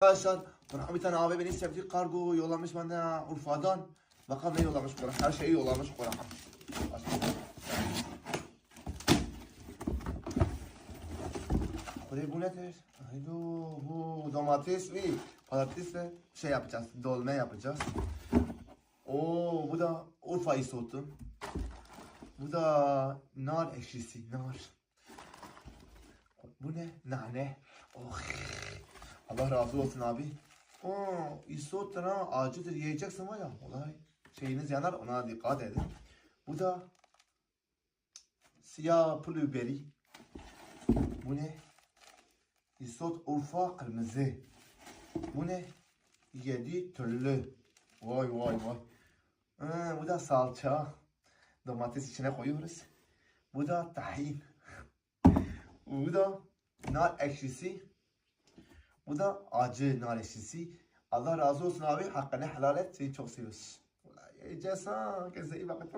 Arkadaşlar Kur'an bir tane abi beni sevdiği kargo yollamış bana Urfa'dan. Bakalım ne yollamış Kur'an. Her şeyi yollamış Kur'an. Buraya bu nedir? Haydo bu domates ve patates ve şey yapacağız. Dolma yapacağız. Oo bu da Urfa isotu. Bu da nar ekşisi, nar. Bu ne? Nane. Oh. Allah razı olsun abi. Oo, isottur ha, acıdır yiyeceksin var ya. Olay şeyiniz yanar ona dikkat edin. Bu da siyah pul. Bu ne? Isot Urfa kırmızı. Bu ne? Yedi türlü. Vay vay vay. Ha, bu da salça. Domates içine koyuyoruz. Bu da tahin. Bu da nar ekşisi. Bu da acı nar. Allah razı olsun abi. Hakkını helal et. Seni çok seviyoruz. Yiyeceğiz ha. Kendinize iyi bakın.